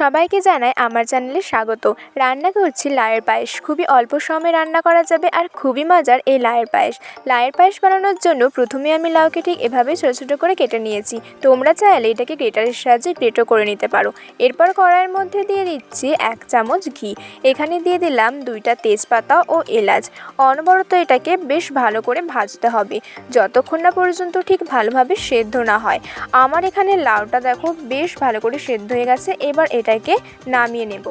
সবাইকে জানাই আমার চ্যানেলে স্বাগত। রান্না করছি লায়ের পায়েস। খুবই অল্প সময়ে রান্না করা যাবে আর খুবই মজার এই লায়ের পায়েস। লায়ের পায়েস বানানোর জন্য প্রথমে আমি লাউকে ঠিক এভাবে ছোটো ছোটো করে কেটে নিয়েছি। তোমরা চাইলে এটাকে গ্রেটারের সাহায্যে গ্রেটও করে নিতে পারো। এরপর কড়াইয়ের মধ্যে দিয়ে দিচ্ছি এক চামচ ঘি। এখানে দিয়ে দিলাম দুইটা তেজপাতা ও এলাচ। অনবরত এটাকে বেশ ভালো করে ভাজতে হবে। যতক্ষণ না পর্যন্ত ঠিক ভালোভাবে সেদ্ধ না হয়। আমার এখানে লাউটা দেখো বেশ ভালো করে সেদ্ধ হয়ে গেছে। এবার এটাকে নামিয়ে নেব।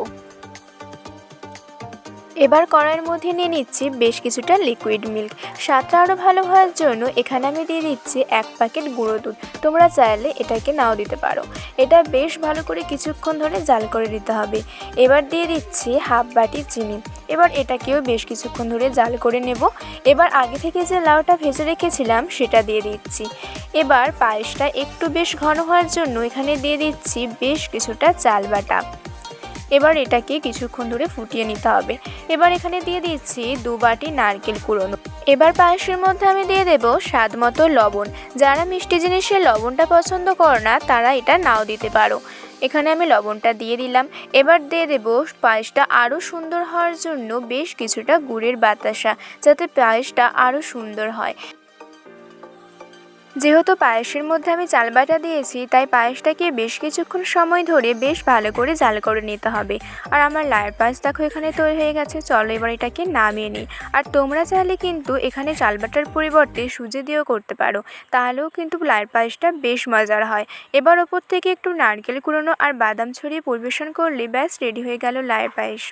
এবার কড়াইয়ের মধ্যে নিয়ে নিচ্ছি বেশ কিছুটা লিকুইড মিল্ক স্বাদটা আরও ভালো হওয়ার জন্য এখানে আমি দিয়ে দিচ্ছি এক প্যাকেট গুঁড়ো দুধ। তোমরা চাইলে এটাকে নাও দিতে পারো। এটা বেশ ভালো করে কিছুক্ষণ ধরে জাল করে দিতে হবে। এবার দিয়ে দিচ্ছি হাফ বাটি চিনি। এবার এটাকেও বেশ কিছুক্ষণ ধরে জাল করে নেব। এবার আগে থেকে যে লাউটা ভেজে রেখেছিলাম সেটা দিয়ে দিচ্ছি। এবার পায়েসটা একটু বেশ ঘন হওয়ার জন্য এখানে দিয়ে দিচ্ছি বেশ কিছুটা চাল বাটা। এবার এটাকে কিছুক্ষণ ধরে ফুটিয়ে নিতে হবে। এবার এখানে দিয়ে দিচ্ছি দু বাটি নারকেল কুড়োনো। এবার পায়েসের মধ্যে আমি দিয়ে দেবো স্বাদ মতো লবণ। যারা মিষ্টি জিনিসের লবণটা পছন্দ করো না, তারা এটা নাও দিতে পারো। এখানে আমি লবণটা দিয়ে দিলাম। এবার দিয়ে দেবো পায়েসটা আরও সুন্দর হওয়ার জন্য বেশ কিছুটা গুড়ের বাতাসা, যাতে পায়েসটা আরও সুন্দর হয়। যেহেতু পায়েসের মধ্যে আমি চাল বাটা দিয়েছি, তাই পায়েসটাকে বেশ কিছুক্ষণ সময় ধরে বেশ ভালো করে জাল করে নিতে হবে। আর আমার লায়ের পায়েস দেখো এখানে তৈরি হয়ে গেছে, চলো এবার এটাকে নামিয়ে নিই। আর তোমরা চাইলে কিন্তু এখানে চাল বাটার পরিবর্তে সুজি দিয়েও করতে পারো, তাহলেও কিন্তু লায়ের পায়েসটা বেশ মজার হয়। এবার ওপর থেকে একটু নারকেল কুড়োনো আর বাদাম ছড়িয়ে পরিবেশন করলে ব্যাস রেডি হয়ে গেল লায়ের পায়েস